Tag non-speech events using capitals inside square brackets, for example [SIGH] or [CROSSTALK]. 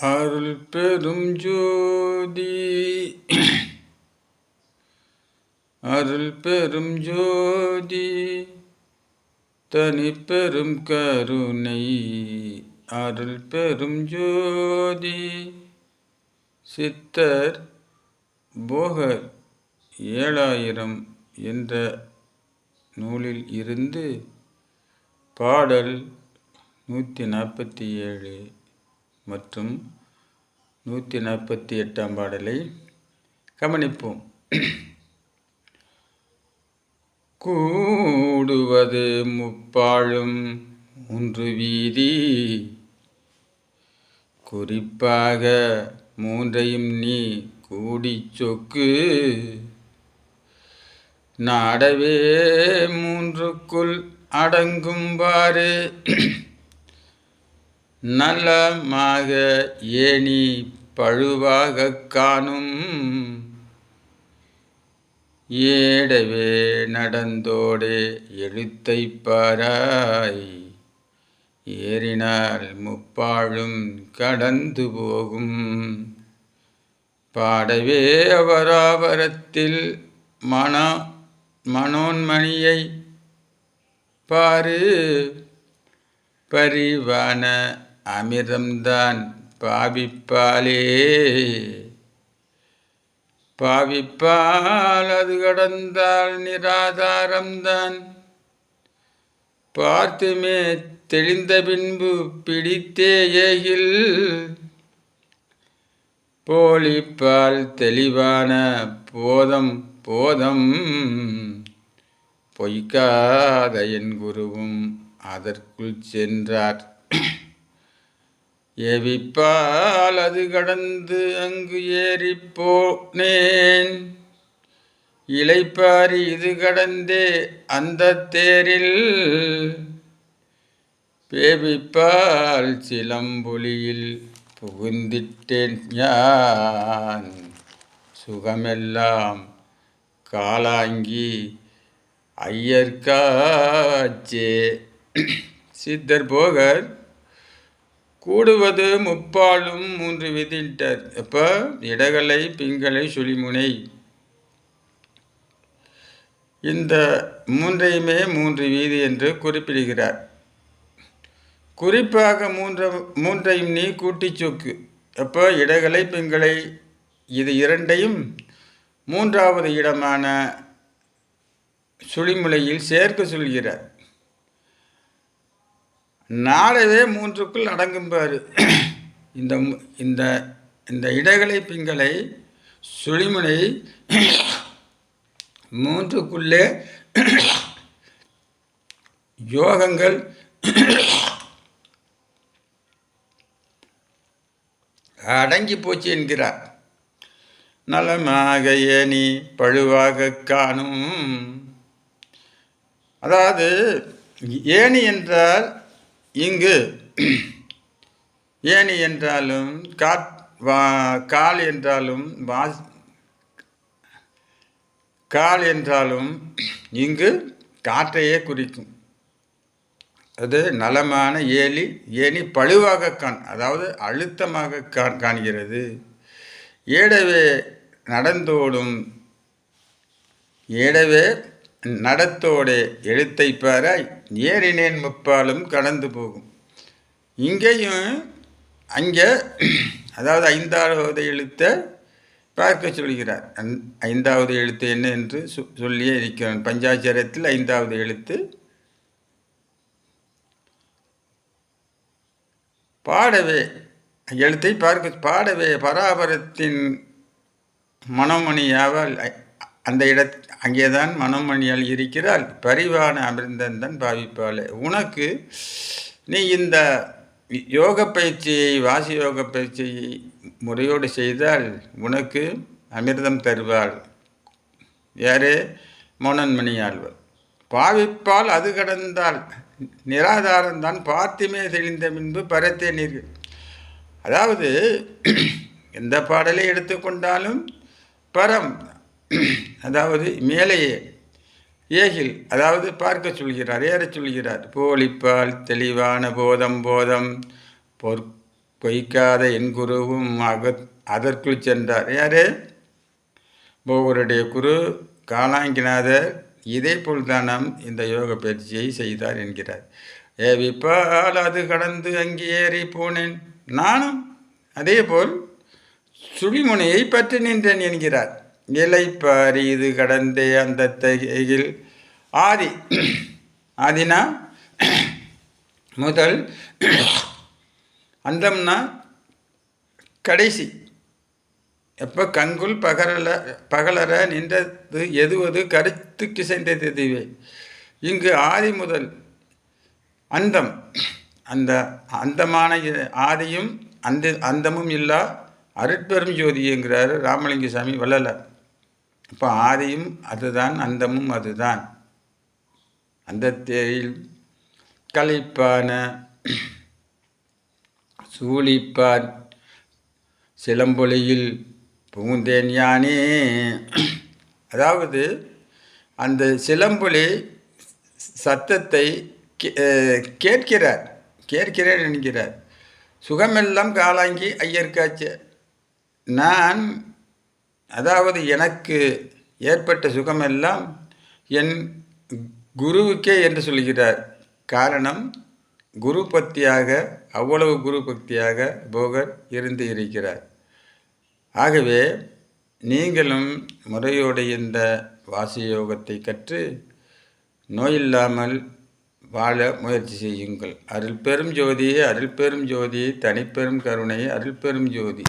அருள் பெரும் ஜோதி. அருள் பெரும் ஜோதி. தனி பெரும் கருணை. அருள் பெரும் ஜோதி. சித்தர் போகர் ஏழாயிரம் என்ற நூலில் இருந்து பாடல் நூற்றி நாற்பத்தி ஏழு. மற்றும் நூற்றி நாற்பத்தி எட்டாம் பாடலை கவனிப்போம். கூடுவது முப்பாழும் ஒன்று வீதி குறிப்பாக மூன்றையும் நீ கூடி சொக்கு. நாடவே மூன்றுக்குள் அடங்கும்பாறு நலமாக ஏணி பழுவாகக் காணும். ஏடவே நடந்தோடே எழுத்தை பாராய். ஏறினால் முப்பாழும் கடந்து போகும். பாடவே அவராவரத்தில் மன மனோன்மணியை பாரு. பரிவான அமிர்தம்தான் பாவிப்பாலே பாவிப்பால் அது கடந்தால் நிராதாரம்தான். பார்த்துமே தெளிந்த பின்பு பிடித்தே ஏகில். போலிப்பால் தெளிவான போதம் போதம் பொய்க்காத என் குருவும் அதற்குள் சென்றார். எவிப்பால் அது கடந்து அங்கு ஏறி போனேன் இது கடந்தே அந்த தேரில். பேபிப்பால் சிலம்புலியில் புகுந்திட்டேன் யான் சுகமெல்லாம் காலாங்கி ஐயர்காச்சே. சித்தர் போகர் கூடுவது முப்பாலும் மூன்று விதிட்டர். எப்போ? இடகலை பிங்களை சுழிமுனை. இந்த மூன்றையுமே மூன்று வீதி என்று குறிப்பிடுகிறார். குறிப்பாக மூன்ற மூன்றையும் நீ கூட்டிச் சொக்கு. அப்போ இடகலை பிங்களை இது இரண்டையும் மூன்றாவது இடமான சுழிமுலையில் சேர்க்க சொல்கிறார். நாடவே மூன்றுக்குள் அடங்கும் பாரு இந்த இந்த இந்த இடைகளை பிங்களை சுழிமுனை மூன்றுக்குள்ளே யோகங்கள் அடங்கி போச்சு என்கிறார். நலமாக ஏனி பழுவாக காணும். அதாவது ஏணி என்றால் இங்கு ஏணி என்றாலும் காட் வா கால் என்றாலும் வா கால் என்றாலும் இங்கு காற்றையே குறிக்கும். அது நலமான ஏலி ஏணி பழுவாக காண் அதாவது அழுத்தமாக காண் காண்கிறது. ஏடவே நடந்தோடும் ஏடவே நடத்தோடே எழுத்தை பாராய் ஏறினேன் முப்பாலும் கடந்து போகும். இங்கேயும் அங்கே அதாவது ஐந்தாவது எழுத்தை பார்க்க சொல்கிறார். அந் ஐந்தாவது எழுத்து என்ன என்று சொ சொல்லியே இருக்கிறான். பஞ்சாச்சாரத்தில் ஐந்தாவது எழுத்து. பாடவே எழுத்தை பார்க்க பாடவே பராபரத்தின் மனமணியாவால் அந்த இட அங்கேதான் மனோமணியால் இருக்கிறாள். பரிவான அமிர்தந்தன் பாவிப்பாளே. உனக்கு நீ இந்த யோக பயிற்சியை வாசி யோக பயிற்சியை முறையோடு செய்தால் உனக்கு அமிர்தம் தருவாள். யாரே? மோனன்மணியாழ்வர் பாவிப்பால் அது கடந்தால் நிராதாரம்தான். பார்த்துமே தெளிந்த பின்பு பரத்தே நீர். அதாவது எந்த பாடலை எடுத்துக்கொண்டாலும் பரம். [CLEARS THROAT] அதாவது மேலேயே ஏகில் அதாவது பார்க்க சொல்கிறார் ஏறச் சொல்கிறார். போலிப்பால் தெளிவான போதம் போதம். பொற் பொய்க்காத என் குருவும் அக அதற்குள் சென்றார். யாரே? போகருடைய குரு காலாங்கிநாதர் இதே போல் தானம் இந்த யோக பயிற்சியை செய்தார் என்கிறார். ஏவிப்பால் அது கடந்து அங்கே ஏறி போனேன். நானும் அதே போல் சுழிமுனையை பற்றி நின்றேன் என்கிறார். இலைப்பாரி இது கடந்தே அந்த தகையில். ஆதி ஆதினா முதல் அந்தம்னா கடைசி. எப்போ கங்குல் பகரல பகலர நின்றது எதுவது கருத்து கிசைந்தது இதுவே. இங்கு ஆதி முதல் அந்தம். அந்த அந்தமான ஆதியும் அந்த அந்தமும் இல்லா அருட்பெரும் ஜோதிங்கிறார் ராமலிங்க சாமி வள்ளலார். இப்போ ஆதியும் அதுதான் அந்தமும் அதுதான். அந்த தேயில் கலைப்பான சூழிப்பான் சிலம்பொலியில் புகுந்தேன் யானே. அதாவது அந்த சிலம்பொலி சத்தத்தை கே- கேட்கிறார். கேட்கிறேன் என்கிறார். சுகமெல்லாம் காலாங்கி ஐயர்காச்சு நான் அதாவது எனக்கு ஏற்பட்ட சுகமெல்லாம் என் குருவுக்கே என்று சொல்கிறார் காரணம் குரு பக்தியாக அவ்வளவு குரு பக்தியாக போகர் இருந்து இருக்கிறார். ஆகவே நீங்களும் முறையோடு இந்த வாசி யோகத்தை கற்று நோயில்லாமல் வாழ முயற்சி செய்யுங்கள். அருள் பெரும் ஜோதி அருள் பெரும் ஜோதி தனிப்பெரும் கருணை அருள் பெரும் ஜோதி.